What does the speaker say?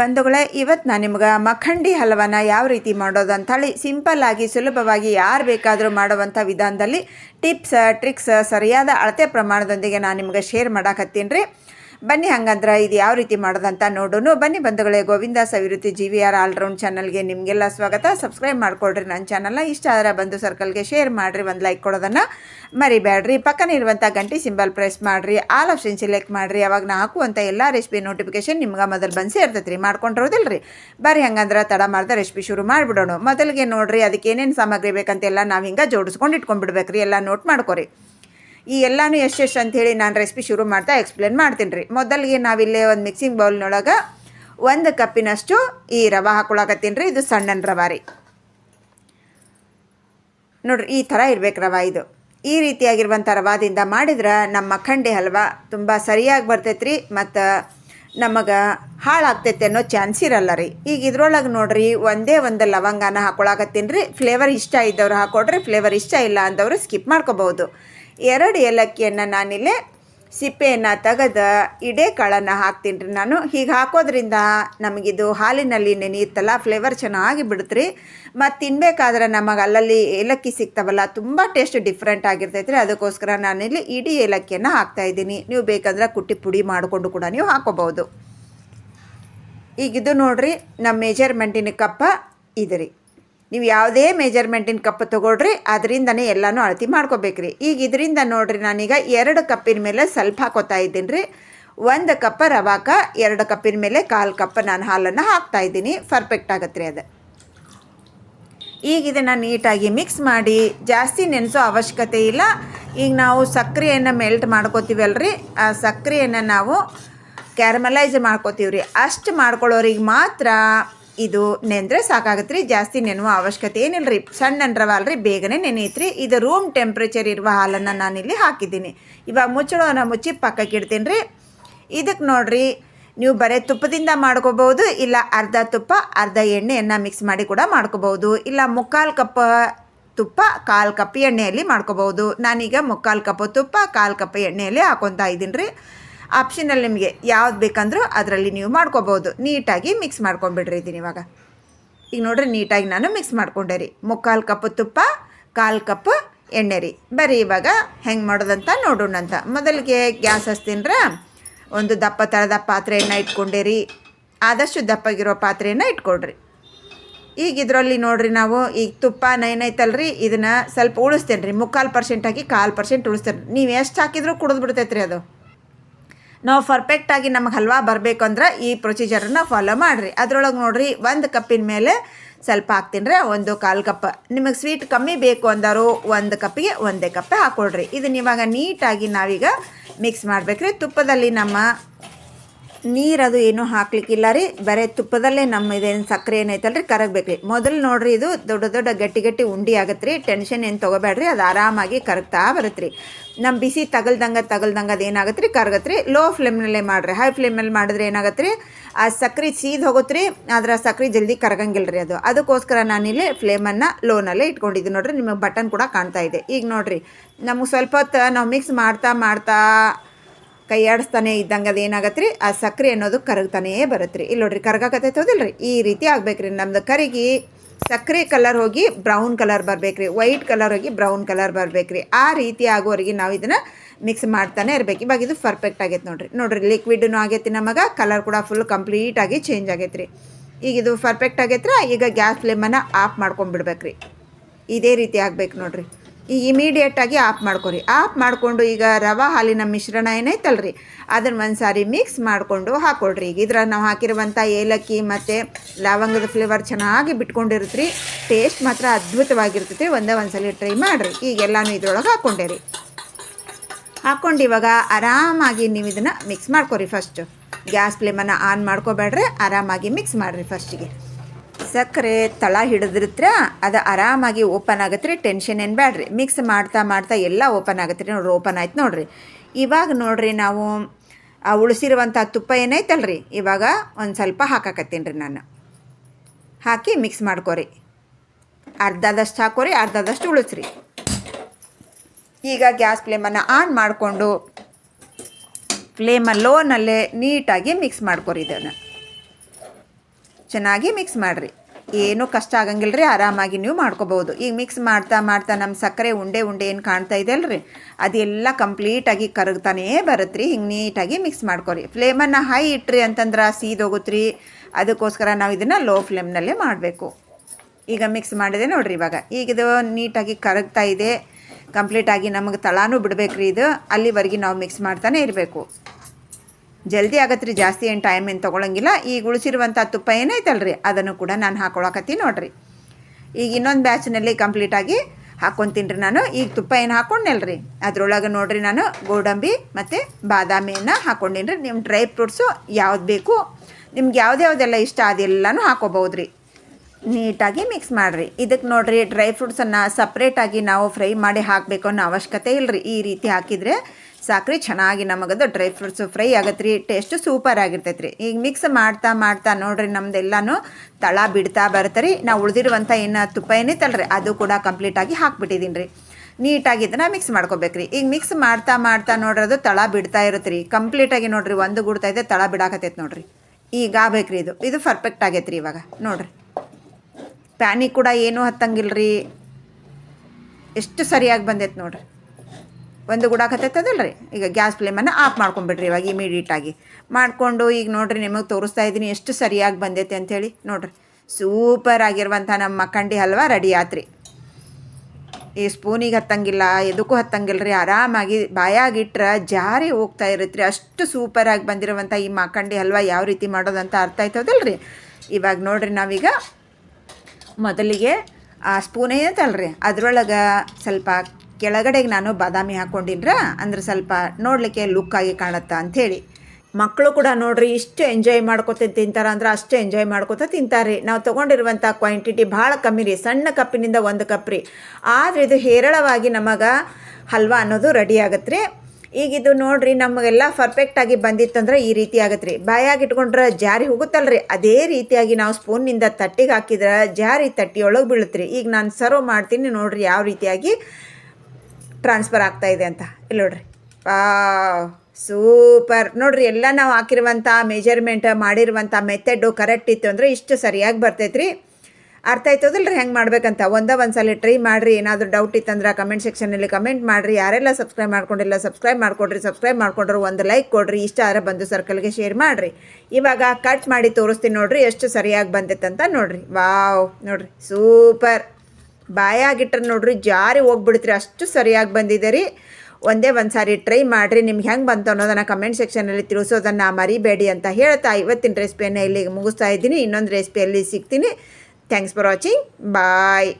ಬಂಧುಗಳೇ, ಇವತ್ತು ನಾನು ನಿಮ್ಗೆ ಮಖಂಡಿ ಹಲ್ವನ ಯಾವ ರೀತಿ ಮಾಡೋದು ಅಂಥೇಳಿ ಸಿಂಪಲ್ಲಾಗಿ ಸುಲಭವಾಗಿ ಯಾರು ಬೇಕಾದರೂ ಮಾಡುವಂಥ ವಿಧಾನದಲ್ಲಿ ಟಿಪ್ಸ್, ಟ್ರಿಕ್ಸ್ ಸರಿಯಾದ ಅಳತೆ ಪ್ರಮಾಣದೊಂದಿಗೆ ನಾನು ನಿಮ್ಗೆ ಶೇರ್ ಮಾಡಾಕತ್ತೀನಿ ರೀ. ಬನ್ನಿ ಹಂಗಂದ್ರೆ ಇದು ಯಾವ ರೀತಿ ಮಾಡೋದಂತ ನೋಡೋಣ ಬನ್ನಿ ಬಂಧುಗಳೇ, ಗೋವಿಂದ ಸವಿರುತಿ ಜಿ ವಿ ಆರ್ ಆಲ್ರೌಂಡ್ ಚಾನಲ್ಗೆ ನಿಮಗೆಲ್ಲ ಸ್ವಾಗತ. ಸಬ್ಸ್ಕ್ರೈಬ್ ಮಾಡ್ಕೊಳ್ರಿ ನನ್ನ ಚಾನಲ್ನ. ಇಷ್ಟ ಆದರೆ ಬಂಧು ಸರ್ಕಲ್ಗೆ ಶೇರ್ ಮಾಡಿರಿ, ಒಂದು ಲೈಕ್ ಕೊಡೋದನ್ನು ಮರಿಬೇಡ್ರಿ ಪಕ್ಕನೇ ಇರುವಂಥ ಗಂಟೆ ಸಿಂಬಲ್ ಪ್ರೆಸ್ ಮಾಡಿರಿ, ಆಲ್ ಆಪ್ಷನ್ ಸೆಲೆಕ್ಟ್ ಮಾಡಿರಿ. ಅವಾಗ ನಾ ಹಾಕುವಂಥ ಎಲ್ಲ ರೆಸಿಪಿ ನೋಟಿಫಿಕೇಶನ್ ನಿಮ್ಗೆ ಮೊದಲು ಬಂದು ಸೇರ್ತೈತೆ ರೀ ಮಾಡ್ಕೊಂಡಿರೋದಿಲ್ಲ ರೀ ಬರ್ರಿ ಹಂಗಂದ್ರೆ ತಡ ಮಾಡ್ದೆ ರೆಸಿಪಿ ಶುರು ಮಾಡಿಬಿಡೋಣ. ಮೊದಲಿಗೆ ನೋಡಿರಿ ಅದಕ್ಕೆ ಏನೇನು ಸಾಮಗ್ರಿ ಬೇಕಂತೆಲ್ಲ ನಾವು ಹಿಂಗೆ ಜೋಡಿಸ್ಕೊಂಡು ಇಟ್ಕೊಂಡ್ಬಿಡ್ಬೇಕು ರೀ ಎಲ್ಲ ನೋಟ್ ಮಾಡ್ಕೊರಿ. ಈ ಎಲ್ಲನೂ ಎಷ್ಟೆಷ್ಟು ಅಂಥೇಳಿ ನಾನು ರೆಸಿಪಿ ಶುರು ಮಾಡ್ತಾ ಎಕ್ಸ್ಪ್ಲೇನ್ ಮಾಡ್ತೀನಿ ರೀ. ಮೊದಲಿಗೆ ನಾವಿಲ್ಲೇ ಒಂದು ಮಿಕ್ಸಿಂಗ್ ಬೌಲ್ನೊಳಗೆ ಒಂದು ಕಪ್ಪಿನಷ್ಟು ಈ ರವೆ ಹಾಕೊಳಕತ್ತೀನಿ ರೀ. ಇದು ಸಣ್ಣನ ರವೆ ರೀ. ನೋಡ್ರಿ, ಈ ಥರ ಇರ್ಬೇಕು ರವೆ ಇದು. ಈ ರೀತಿಯಾಗಿರುವಂಥ ರವಾದಿಂದ ಮಾಡಿದ್ರೆ ನಮ್ಮ ಮಖಂಡಿ ಹಲ್ವ ತುಂಬ ಸರಿಯಾಗಿ ಬರ್ತೈತೆ ರೀ ಮತ್ತು ನಮಗೆ ಹಾಳಾಗ್ತೈತೆ ಅನ್ನೋ ಚಾನ್ಸ್ ಇರಲ್ಲ ರೀ. ಈಗ ಇದ್ರೊಳಗೆ ನೋಡ್ರಿ, ಒಂದೇ ಒಂದು ಲವಂಗನ ಹಾಕೊಳಕತ್ತೀನಿ ರೀ. ಫ್ಲೇವರ್ ಇಷ್ಟ ಇದ್ದವ್ರು ಹಾಕೊಡ್ರಿ ಫ್ಲೇವರ್ ಇಷ್ಟ ಇಲ್ಲ ಅಂದವರು ಸ್ಕಿಪ್ ಮಾಡ್ಕೋಬೋದು ಎರಡು ಏಲಕ್ಕಿಯನ್ನು ನಾನಿಲ್ಲೇ ಸಿಪ್ಪೆಯನ್ನು ತೆಗೆದು ಇಡೇ ಕಾಳನ್ನು ಹಾಕ್ತೀನಿ ರೀ ನಾನು. ಹೀಗೆ ಹಾಕೋದ್ರಿಂದ ನಮಗಿದು ಹಾಲಿನಲ್ಲಿ ನೆನೆಯುತ್ತಲ್ಲ ಫ್ಲೇವರ್ ಚೆನ್ನಾಗಿ ಬಿಡುತ್ತೆ ಮತ್ತು ತಿನ್ಬೇಕಾದ್ರೆ ನಮಗೆ ಅಲ್ಲಲ್ಲಿ ಏಲಕ್ಕಿ ಸಿಗ್ತಾವಲ್ಲ, ತುಂಬ ಟೇಸ್ಟ್ ಡಿಫ್ರೆಂಟ್ ಆಗಿರ್ತೈತೆ ರೀ. ಅದಕ್ಕೋಸ್ಕರ ನಾನಿಲ್ಲಿ ಇಡೀ ಏಲಕ್ಕಿಯನ್ನು ಹಾಕ್ತಾಯಿದ್ದೀನಿ ನೀವು ಬೇಕಂದ್ರೆ ಕುಟ್ಟಿ ಪುಡಿ ಮಾಡಿಕೊಂಡು ಕೂಡ ನೀವು ಹಾಕೋಬಹುದು. ಈಗಿದು ನೋಡ್ರಿ, ನಮ್ಮ ಮೇಜರ್ಮೆಂಟಿನ ಕಪ್ಪ ಇದು ರೀ ನೀವು ಯಾವುದೇ ಮೆಜರ್ಮೆಂಟಿನ ಕಪ್ ತೊಗೊಳ್ರಿ, ಅದರಿಂದನೇ ಎಲ್ಲನೂ ಅಳತಿ ಮಾಡ್ಕೋಬೇಕ್ರಿ. ಈಗ ಇದರಿಂದ ನೋಡ್ರಿ, ನಾನೀಗ ಎರಡು ಕಪ್ಪಿನ ಮೇಲೆ ಸ್ವಲ್ಪ ಹಾಕೋತಾ ಇದ್ದೀನಿ ರೀ ಒಂದು ಕಪ್ ರವಾಕ, ಎರಡು ಕಪ್ಪಿನ ಮೇಲೆ ಕಾಲು ಕಪ್ ನಾನು ಹಾಲನ್ನು ಹಾಕ್ತಾ ಇದ್ದೀನಿ. ಪರ್ಫೆಕ್ಟ್ ಆಗತ್ತೆ ರೀ ಅದು. ಈಗ ಇದನ್ನು ನೀಟಾಗಿ ಮಿಕ್ಸ್ ಮಾಡಿ, ಜಾಸ್ತಿ ನೆನೆಸೋ ಅವಶ್ಯಕತೆ ಇಲ್ಲ. ಈಗ ನಾವು ಸಕ್ಕರೆಯನ್ನು ಮೆಲ್ಟ್ ಮಾಡ್ಕೋತೀವಲ್ರಿ. ಆ ಸಕ್ಕರೆಯನ್ನು ನಾವು ಕ್ಯಾರಮಲೈಸ್ ಮಾಡ್ಕೋತೀವಿ ರೀ ಅಷ್ಟು ಮಾಡ್ಕೊಳ್ಳೋರಿಗೆ ಮಾತ್ರ ಇದು ನೆಂದರೆ ಸಾಕಾಗತ್ತೆ ರೀ ಜಾಸ್ತಿ ನೆನುವ ಅವಶ್ಯಕತೆ ಏನಿಲ್ಲ ರೀ ಸಣ್ಣ ರವೆ ಬೇಗನೆ ನೆನೆಯತ್ರಿ. ಇದು ರೂಮ್ ಟೆಂಪ್ರೇಚರ್ ಇರುವ ಹಾಲನ್ನು ಇಲ್ಲಿ ಹಾಕಿದ್ದೀನಿ. ಇವಾಗ ಮುಚ್ಚಳೋನ ಮುಚ್ಚಿ ಪಕ್ಕಕ್ಕೆ ಇಡ್ತೀನಿ ರೀ ಇದಕ್ಕೆ ನೋಡಿರಿ, ನೀವು ಬರೀ ತುಪ್ಪದಿಂದ ಮಾಡ್ಕೋಬೋದು, ಇಲ್ಲ ಅರ್ಧ ತುಪ್ಪ, ಅರ್ಧ ಎಣ್ಣೆಯನ್ನು ಮಿಕ್ಸ್ ಮಾಡಿ ಕೂಡ ಮಾಡ್ಕೋಬೋದು. ಇಲ್ಲ ಮುಕ್ಕಾಲು ಕಪ್ ತುಪ್ಪ, ಕಾಲು ಕಪ್ ಎಣ್ಣೆಯಲ್ಲಿ ಮಾಡ್ಕೋಬೋದು. ನಾನೀಗ ಮುಕ್ಕಾಲು ಕಪ್ ತುಪ್ಪ, ಕಾಲು ಕಪ್ ಎಣ್ಣೆಯಲ್ಲಿ ಹಾಕೊತಾ ಇದ್ದೀನಿ ರೀ ಆಪ್ಷನಲ್ ನಿಮಗೆ ಯಾವ್ದು ಬೇಕಂದರೂ ಅದರಲ್ಲಿ ನೀವು ಮಾಡ್ಕೋಬೋದು. ನೀಟಾಗಿ ಮಿಕ್ಸ್ ಮಾಡ್ಕೊಂಡ್ಬಿಡ್ರಿ ಇದೀನಿ ಇವಾಗ. ಈಗ ನೋಡ್ರಿ, ನೀಟಾಗಿ ನಾನು ಮಿಕ್ಸ್ ಮಾಡ್ಕೊಂಡೆ ರೀ. ಮುಕ್ಕಾಲು ಕಪ್ ತುಪ್ಪ, ಕಾಲು ಕಪ್ ಎಣ್ಣೆ ರೀ. ಬರೀ ಇವಾಗ ಹೆಂಗೆ ಮಾಡೋದಂತ ನೋಡೋಣಂತ ಮೊದಲಿಗೆ ಗ್ಯಾಸ್ ಹಚ್ತೀನಿ ರೀ ಒಂದು ದಪ್ಪ ಥರದ ಪಾತ್ರೆಯನ್ನು ಇಟ್ಕೊಂಡಿರಿ ಆದಷ್ಟು ದಪ್ಪಗಿರೋ ಪಾತ್ರೆಯನ್ನು ಇಟ್ಕೊಳ್ರಿ. ಈಗ ಇದರಲ್ಲಿ ನೋಡ್ರಿ ನಾವು, ಈಗ ತುಪ್ಪ ನೈನೈತಲ್ರಿ, ಇದನ್ನು ಸ್ವಲ್ಪ ಉಳಿಸ್ತೇನೆ ರೀ ಮುಕ್ಕಾಲು ಪರ್ಸೆಂಟ್ ಹಾಕಿ ಕಾಲು ಪರ್ಸೆಂಟ್ ಉಳಿಸ್ತೇನೆ ನೀವು ಎಷ್ಟು ಹಾಕಿದ್ರೂ ಕುಡಿದ್ಬಿಡ್ತೈತೆ ರೀ ಅದು. ನಾವು ಪರ್ಫೆಕ್ಟಾಗಿ ನಮಗೆ ಹಲ್ವಾ ಬರಬೇಕು ಅಂದ್ರೆ ಈ ಪ್ರೊಸೀಜರನ್ನ ಫಾಲೋ ಮಾಡಿರಿ. ಅದರೊಳಗೆ ನೋಡಿರಿ, ಒಂದು ಕಪ್ಪಿನ ಮೇಲೆ ಸ್ವಲ್ಪ ಹಾಕ್ತೀನಿ ಒಂದು ಕಾಲು ಕಪ್. ನಿಮಗೆ ಸ್ವೀಟ್ ಕಮ್ಮಿ ಬೇಕು ಅಂದರು ಒಂದು ಕಪ್ಪಿಗೆ ಒಂದೇ ಕಪ್ಪೆ ಹಾಕ್ಕೊಳ್ರಿ ಇದನ್ನ ಇವಾಗ ನೀಟಾಗಿ ನಾವೀಗ ಮಿಕ್ಸ್ ಮಾಡಬೇಕ್ರಿ. ತುಪ್ಪದಲ್ಲಿ ನಮ್ಮ ನೀರದು ಏನೂ ಹಾಕ್ಲಿಕ್ಕಿಲ್ಲ ರೀ, ಬರೀ ತುಪ್ಪದಲ್ಲೇ ನಮ್ಮ ಇದೇನು ಸಕ್ಕರೆ ಕರಗಬೇಕು ರೀ ಮೊದಲು ನೋಡ್ರಿ ಇದು ದೊಡ್ಡ ದೊಡ್ಡ ಗಟ್ಟಿ ಗಟ್ಟಿ ಉಂಡಿ ಆಗತ್ತೆ ರೀ ಟೆನ್ಷನ್ ಏನು ತೊಗೋಬೇಡ್ರಿ, ಅದು ಆರಾಮಾಗಿ ಕರಗ್ತಾ ಬರುತ್ತೆ ರೀ ನಮ್ಮ ಬಿಸಿ ತಗಲ್ದಂಗೆ ತಗಲ್ದಂಗೆ ಅದು ಏನಾಗತ್ತೆ ರೀ ಕರಗತ್ತೆ ರೀ ಲೋ ಫ್ಲೇಮ್ನಲ್ಲೇ ಮಾಡಿರಿ, ಹೈ ಫ್ಲೇಮಲ್ಲಿ ಮಾಡಿದ್ರೆ ಏನಾಗತ್ತೆ ರೀ ಆ ಸಕ್ಕರೆ ಸೀದ್ ಹೋಗುತ್ತೆ ರೀ ಆದ್ರೆ ಸಕ್ಕರೆ ಜಲ್ದಿ ಕರಗಂಗಿಲ್ಲ ರೀ ಅದು. ಅದಕ್ಕೋಸ್ಕರ ನಾನಿಲ್ಲಿ ಫ್ಲೇಮನ್ನು ಲೋನಲ್ಲೇ ಇಟ್ಕೊಂಡಿದ್ದೀನಿ ನೋಡ್ರಿ, ನಿಮಗೆ ಬಟನ್ ಕೂಡ ಕಾಣ್ತಾ ಇದೆ. ಈಗ ನೋಡ್ರಿ, ನಮಗೆ ಸ್ವಲ್ಪ ಹೊತ್ತು ನಾವು ಮಿಕ್ಸ್ ಮಾಡ್ತಾ ಮಾಡ್ತಾ ಕೈ ಆಡಿಸ್ತಾನೆ ಇದ್ದಂಗೆ ಅದು ಏನಾಗತ್ತೆ ರೀ ಆ ಸಕ್ಕರೆ ಅನ್ನೋದು ಕರಗ್ತಾನೇ ಬರುತ್ತೆ ರೀ ಇಲ್ಲಿ ನೋಡ್ರಿ ಕರಗಾಕತ್ತೈತೆ ಹೌದಿಲ್ಲ ರೀ ಈ ರೀತಿ ಆಗ್ಬೇಕ್ರಿ. ನಮ್ದು ಕರಿಗಿ ಸಕ್ಕರೆ ಕಲರ್ ಹೋಗಿ ಬ್ರೌನ್ ಕಲರ್ ಬರಬೇಕ್ರಿ. ವೈಟ್ ಕಲರ್ ಹೋಗಿ ಬ್ರೌನ್ ಕಲರ್ ಬರಬೇಕ್ರಿ. ಆ ರೀತಿ ಆಗೋವರೆಗೆ ನಾವು ಇದನ್ನು ಮಿಕ್ಸ್ ಮಾಡ್ತಾನೆ ಇರಬೇಕು. ಇವಾಗ ಇದು ಪರ್ಫೆಕ್ಟ್ ಆಗೈತೆ ನೋಡ್ರಿ. ನೋಡ್ರಿ ಲಿಕ್ವಿಡ್ನು ಆಗೈತಿ ನಮಗೆ. ಕಲರ್ ಕೂಡ ಫುಲ್ ಕಂಪ್ಲೀಟಾಗಿ ಚೇಂಜ್ ಆಗೈತೆ ರೀ ಈಗ ಇದು ಪರ್ಫೆಕ್ಟ್ ಆಗೈತ್ರ? ಈಗ ಗ್ಯಾಸ್ ಫ್ಲೇಮನ್ನು ಆಫ್ ಮಾಡ್ಕೊಂಬಿಡ್ಬೇಕು ರೀ ಇದೇ ರೀತಿ ಆಗ್ಬೇಕು ನೋಡ್ರಿ. ಈಗ ಇಮಿಡಿಯೇಟಾಗಿ ಆಫ್ ಮಾಡ್ಕೊರಿ. ಆಫ್ ಮಾಡಿಕೊಂಡು ಈಗ ರವೆ ಹಾಲಿನ ಮಿಶ್ರಣ ಏನೈತಲ್ಲ ರೀ ಅದನ್ನು ಒಂದು ಸಾರಿ ಮಿಕ್ಸ್ ಮಾಡಿಕೊಂಡು ಹಾಕ್ಕೊಳ್ರಿ ಈಗ ಇದ್ರಾಗ ನಾವು ಹಾಕಿರುವಂಥ ಏಲಕ್ಕಿ ಮತ್ತು ಲವಂಗದ ಫ್ಲೇವರ್ ಚೆನ್ನಾಗಿ ಬಿಟ್ಕೊಂಡಿರುತ್ತೆ ಟೇಸ್ಟ್ ಮಾತ್ರ ಅದ್ಭುತವಾಗಿರ್ತೈತಿ. ಒಂದೇ ಒಂದು ಸಲ ಟ್ರೈ ಮಾಡಿರಿ. ಈಗ ಎಲ್ಲನೂ ಇದ್ರೊಳಗೆ ಹಾಕ್ಕೊಂಡೆ ರೀ ಹಾಕ್ಕೊಂಡು ಇವಾಗ ಆರಾಮಾಗಿ ನೀವು ಇದನ್ನು ಮಿಕ್ಸ್ ಮಾಡ್ಕೊರಿ ಫಸ್ಟು ಗ್ಯಾಸ್ ಫ್ಲೇಮನ್ನು ಆನ್ ಮಾಡ್ಕೋಬೇಡ್ರಿ. ಆರಾಮಾಗಿ ಮಿಕ್ಸ್ ಮಾಡಿರಿ ಫಸ್ಟಿಗೆ ಸಕ್ಕರೆ ತಳ ಹಿಡಿದಿರ್ತ್ರ ಅದು ಆರಾಮಾಗಿ ಓಪನ್ ಆಗತ್ತೆ ರೀ, ಟೆನ್ಷನ್ ಏನು ಬೇಡ್ರಿ ಮಿಕ್ಸ್ ಮಾಡ್ತಾ ಮಾಡ್ತಾ ಎಲ್ಲ ಓಪನ್ ಆಗತ್ತೆ ರೀ, ನೋಡ್ರಿ, ಓಪನ್ ಆಯ್ತು ನೋಡ್ರಿ. ಇವಾಗ ನೋಡ್ರಿ ನಾವು, ಆ ಉಳಿಸಿರುವಂಥ ತುಪ್ಪ ಏನೈತಲ್ರಿ, ಇವಾಗ ಒಂದು ಸ್ವಲ್ಪ ಹಾಕಾಕತ್ತೀನಿ ರೀ ನಾನು. ಹಾಕಿ ಮಿಕ್ಸ್ ಮಾಡ್ಕೊರಿ. ಅರ್ಧದಷ್ಟು ಹಾಕೋರಿ, ಅರ್ಧದಷ್ಟು ಉಳಿಸ್ರಿ. ಈಗ ಗ್ಯಾಸ್ ಫ್ಲೇಮನ್ನು ಆನ್ ಮಾಡಿಕೊಂಡು ಫ್ಲೇಮ ಲೋನಲ್ಲೇ ನೀಟಾಗಿ ಮಿಕ್ಸ್ ಮಾಡ್ಕೊರಿ ಇದನ್ನು. ಚೆನ್ನಾಗಿ ಮಿಕ್ಸ್ ಮಾಡಿರಿ. ಏನೂ ಕಷ್ಟ ಆಗಂಗಿಲ್ಲ ರೀ ಆರಾಮಾಗಿ ನೀವು ಮಾಡ್ಕೋಬೋದು ಈಗ ಮಿಕ್ಸ್ ಮಾಡ್ತಾ ಮಾಡ್ತಾ ನಮ್ಮ ಸಕ್ಕರೆ ಉಂಡೆ ಉಂಡೆ ಏನು ಕಾಣ್ತಾ ಇದೆ ಅಲ್ರಿ? ಅದೆಲ್ಲ ಕಂಪ್ಲೀಟಾಗಿ ಕರಗ್ತಾನೇ ಬರುತ್ತೆ ರೀ ಹಿಂಗೆ ನೀಟಾಗಿ ಮಿಕ್ಸ್ ಮಾಡ್ಕೊರಿ. ಫ್ಲೇಮನ್ನು ಹೈ ಇಟ್ರಿ ಅಂತಂದ್ರೆ ಸೀದೋಗುತ್ತೆ ರೀ ಅದಕ್ಕೋಸ್ಕರ ನಾವು ಇದನ್ನು ಲೋ ಫ್ಲೇಮ್ನಲ್ಲೇ ಮಾಡಬೇಕು. ಈಗ ಮಿಕ್ಸ್ ಮಾಡಿದೆ ನೋಡಿರಿ ಇವಾಗ. ಈಗ ಇದು ನೀಟಾಗಿ ಕರಗ್ತಾ ಇದೆ. ಕಂಪ್ಲೀಟಾಗಿ ನಮಗೆ ತಳಾನೂ ಬಿಡಬೇಕ್ರಿ ಇದು. ಅಲ್ಲಿವರೆಗೆ ನಾವು ಮಿಕ್ಸ್ ಮಾಡ್ತಾನೆ ಇರಬೇಕು. ಜಲ್ದಿ ಆಗತ್ತೆ ರೀ ಜಾಸ್ತಿ ಏನು ಟೈಮ್ ಏನು ತೊಗೊಳಂಗಿಲ್ಲ. ಈಗ ಉಳಿಸಿರುವಂಥ ತುಪ್ಪ ಏನೈತಲ್ರಿ ಅದನ್ನು ಕೂಡ ನಾನು ಹಾಕೊಳಕತ್ತೀನಿ ನೋಡ್ರಿ. ಈಗ ಇನ್ನೊಂದು ಬ್ಯಾಚ್ನಲ್ಲಿ ಕಂಪ್ಲೀಟಾಗಿ ಹಾಕ್ಕೊತೀನಿ ರೀ ನಾನು. ಈಗ ತುಪ್ಪ ಏನು ಹಾಕ್ಕೊಂಡಲ್ಲ ರೀ ಅದರೊಳಗೆ ನೋಡ್ರಿ ನಾನು ಗೋಡಂಬಿ ಮತ್ತು ಬಾದಾಮಿಯನ್ನು ಹಾಕ್ಕೊಂಡಿನಿ ರೀ ನಿಮ್ಮ ಡ್ರೈ ಫ್ರೂಟ್ಸು ಯಾವ್ದು ಬೇಕು, ನಿಮ್ಗೆ ಯಾವ್ದ್ಯಾವ್ದೆಲ್ಲ ಇಷ್ಟ ಅದೆಲ್ಲನೂ ಹಾಕೋಬೋದು ರೀ ನೀಟಾಗಿ ಮಿಕ್ಸ್ ಮಾಡಿರಿ. ಇದಕ್ಕೆ ನೋಡಿರಿ ಡ್ರೈ ಫ್ರೂಟ್ಸನ್ನು ಸಪ್ರೇಟಾಗಿ ನಾವು ಫ್ರೈ ಮಾಡಿ ಹಾಕಬೇಕು ಅನ್ನೋ ಅವಶ್ಯಕತೆ ಇಲ್ಲರಿ ಈ ರೀತಿ ಹಾಕಿದರೆ ಸಾಕ್ರಿ, ಚೆನ್ನಾಗಿ ನಮಗದು ಡ್ರೈ ಫ್ರೂಟ್ಸು ಫ್ರೈ ಆಗತ್ತೆ ರೀ ಟೇಸ್ಟು ಸೂಪರ್ ಆಗಿರ್ತೈತೆ ರೀ ಈಗ ಮಿಕ್ಸ್ ಮಾಡ್ತಾ ಮಾಡ್ತಾ ನೋಡ್ರಿ ನಮ್ದೆಲ್ಲನೂ ತಳ ಬಿಡ್ತಾ ಬರುತ್ತೆ ರೀ ನಾವು ಉಳಿದಿರುವಂಥ ಏನು ತುಪ್ಪ ಏನಿತ್ತಲ್ರಿ ಅದು ಕೂಡ ಕಂಪ್ಲೀಟಾಗಿ ಹಾಕ್ಬಿಟ್ಟಿದ್ದೀನಿ ರೀ ನೀಟಾಗಿ ಇದನ್ನು ಮಿಕ್ಸ್ ಮಾಡ್ಕೋಬೇಕು ರೀ ಈಗ ಮಿಕ್ಸ್ ಮಾಡ್ತಾ ಮಾಡ್ತಾ ನೋಡ್ರದು ತಳ ಬಿಡ್ತಾ ಇರುತ್ತೆ ರೀ ಕಂಪ್ಲೀಟಾಗಿ ನೋಡ್ರಿ, ಒಂದು ಗುಡ್ತಾ ಇದೆ ತಳ ಬಿಡಾಕತ್ತೈತೆ ನೋಡ್ರಿ. ಈಗ ಆಗ್ಬೇಕ್ರಿ ಇದು. ಇದು ಪರ್ಫೆಕ್ಟ್ ಆಗೈತೆ ರೀ ಇವಾಗ. ನೋಡ್ರಿ. ಪ್ಯಾನಿಗೆ ಕೂಡ ಏನೂ ಹತ್ತಂಗಿಲ್ಲ ರೀ ಎಷ್ಟು ಸರಿಯಾಗಿ ಬಂದೈತೆ ನೋಡ್ರಿ. ಒಂದು ಗುಡಾಕತ್ತೈತದಲ್ಲ ರೀ ಈಗ ಗ್ಯಾಸ್ ಫ್ಲೇಮನ್ನು ಆಫ್ ಮಾಡ್ಕೊಂಬಿಡ್ರಿ ಇವಾಗ ಇಮಿಡಿಯೇಟಾಗಿ ಮಾಡಿಕೊಂಡು ಈಗ ನೋಡಿರಿ ನಿಮಗೆ ತೋರಿಸ್ತಾ ಇದ್ದೀನಿ ಎಷ್ಟು ಸರಿಯಾಗಿ ಬಂದೈತೆ ಅಂಥೇಳಿ ನೋಡ್ರಿ. ಸೂಪರ್ ಆಗಿರುವಂಥ ನಮ್ಮ ಮಕ್ಕಂಡಿ ಹಲ್ವಾ ರೆಡಿ ಆತ್ರಿ. ಈ ಸ್ಪೂನಿಗೆ ಹತ್ತಂಗಿಲ್ಲ, ಎದಕ್ಕೂ ಹತ್ತಂಗಿಲ್ಲ ರೀ ಆರಾಮಾಗಿ ಬಾಯಾಗಿಟ್ರೆ ಜಾರಿ ಹೋಗ್ತಾ ಇರುತ್ತೆ ರೀ ಅಷ್ಟು ಸೂಪರಾಗಿ ಬಂದಿರುವಂಥ ಈ ಮಾಕಂಡಿ ಹಲ್ವಾ ಯಾವ ರೀತಿ ಮಾಡೋದಂತ ಅರ್ಥ ಆಯ್ತದಲ್ಲ ರೀ ಇವಾಗ ನೋಡಿರಿ ನಾವೀಗ ಮೊದಲಿಗೆ ಆ ಸ್ಪೂನೇ ಐತಲ್ರಿ? ಅದರೊಳಗೆ ಸ್ವಲ್ಪ ಕೆಳಗಡೆಗೆ ನಾನು ಬಾದಾಮಿ ಹಾಕ್ಕೊಂಡಿನ್ರ ಅಂದ್ರೆ ಸ್ವಲ್ಪ ನೋಡಲಿಕ್ಕೆ ಲುಕ್ಕಾಗಿ ಕಾಣುತ್ತಾ ಅಂಥೇಳಿ. ಮಕ್ಕಳು ಕೂಡ ನೋಡ್ರಿ ಇಷ್ಟು ಎಂಜಾಯ್ ಮಾಡ್ಕೊತ ತಿಂತಾರ ಅಂದ್ರೆ ಅಷ್ಟು ಎಂಜಾಯ್ ಮಾಡ್ಕೊತ ತಿಂತಾರೆ. ನಾವು ತೊಗೊಂಡಿರುವಂಥ ಕ್ವಾಂಟಿಟಿ ಭಾಳ ಕಮ್ಮಿ ರೀ, ಸಣ್ಣ ಕಪ್ಪಿನಿಂದ ಒಂದು ಕಪ್ ರೀ. ಆದರೆ ಇದು ಹೇರಳವಾಗಿ ನಮಗೆ ಹಲ್ವಾ ಅನ್ನೋದು ರೆಡಿ ಆಗತ್ತೆ ರೀ. ಈಗ ಇದು ನೋಡ್ರಿ ನಮಗೆಲ್ಲ ಪರ್ಫೆಕ್ಟಾಗಿ ಬಂದಿತ್ತಂದ್ರೆ ಈ ರೀತಿ ಆಗತ್ತೆ ರೀ. ಬಾಯಾಗಿ ಇಟ್ಕೊಂಡ್ರೆ ಜಾರಿ ಹೋಗುತ್ತಲ್ರಿ. ಅದೇ ರೀತಿಯಾಗಿ ನಾವು ಸ್ಪೂನ್ನಿಂದ ತಟ್ಟಿಗೆ ಹಾಕಿದ್ರೆ ಜಾರಿ ತಟ್ಟಿಯೊಳಗೆ ಬೀಳುತ್ತೆ ರೀ ಈಗ ನಾನು ಸರ್ವ್ ಮಾಡ್ತೀನಿ ನೋಡ್ರಿ ಯಾವ ರೀತಿಯಾಗಿ. ಟ್ರಾನ್ಸ್ಫರ್ ಆಗ್ತಾ ಇದೆ ಅಂತ. ಇಲ್ಲಿ ನೋಡ್ರಿ. ಸೂಪರ್. ನೋಡ್ರಿ, ಎಲ್ಲ ನಾವು ಹಾಕಿರುವಂಥ ಮೆಜರ್ಮೆಂಟ್ ಮಾಡಿರುವಂಥ ಮೆಥಡು ಕರೆಕ್ಟ್ ಇತ್ತು ಅಂದರೆ ಇಷ್ಟು ಸರಿಯಾಗಿ ಬರ್ತೈತ್ರಿ. ಅರ್ಥ ಆಯ್ತದಲ್ಲ ರೀ ಹೆಂಗೆ ಮಾಡ್ಬೇಕಂತ? ಒಂದೇ ಒಂದು ಸಲ ಟ್ರೈ ಮಾಡಿರಿ. ಏನಾದರೂ ಡೌಟ್ ಇತ್ತಂದ್ರೆ ಕಮೆಂಟ್ ಸೆಕ್ಷನಲ್ಲಿ ಕಮೆಂಟ್ ಮಾಡಿರಿ. ಯಾರೆಲ್ಲ ಸಬ್ಸ್ಕ್ರೈಬ್ ಮಾಡ್ಕೊಂಡಿಲ್ಲ ಸಬ್ಸ್ಕ್ರೈಬ್ ಮಾಡ್ಕೊಡ್ರಿ. ಸಬ್ಸ್ಕ್ರೈಬ್ ಮಾಡ್ಕೊಂಡ್ರೆ ಒಂದು ಲೈಕ್ ಕೊಡ್ರಿ. ಇಷ್ಟ ಆದರೆ ಬಂದು ಸರ್ಕಲ್ಗೆ ಶೇರ್ ಮಾಡಿರಿ. ಇವಾಗ ಕಟ್ ಮಾಡಿ ತೋರಿಸ್ತೀನಿ ನೋಡಿರಿ, ಎಷ್ಟು ಸರಿಯಾಗಿ ಬಂದಿತ್ತಂತ ನೋಡಿರಿ. ವಾವ್, ನೋಡಿರಿ. ಸೂಪರ್. ಬಾಯಾಗಿಟ್ರೆ ನೋಡ್ರಿ, ಜಾರಿ ಹೋಗ್ಬಿಡ್ತೀರಿ, ಅಷ್ಟು ಸರಿಯಾಗಿ ಬಂದಿದೆ ರೀ. ಒಂದೇ ಒಂದು ಸಾರಿ ಟ್ರೈ ಮಾಡಿರಿ, ನಿಮ್ಗೆ ಹೆಂಗೆ ಬಂತು ಅನ್ನೋದನ್ನು ಕಮೆಂಟ್ ಸೆಕ್ಷನಲ್ಲಿ ತಿಳಿಸೋದನ್ನು ಮರಿಬೇಡಿ ಅಂತ ಹೇಳ್ತಾ ಇವತ್ತಿನ ರೆಸಿಪಿಯನ್ನು ಇಲ್ಲಿಗೆ ಮುಗಿಸ್ತಾ ಇದ್ದೀನಿ. ಇನ್ನೊಂದು ರೆಸಿಪಿಯಲ್ಲಿ ಸಿಗ್ತೀನಿ. Thanks for watching bye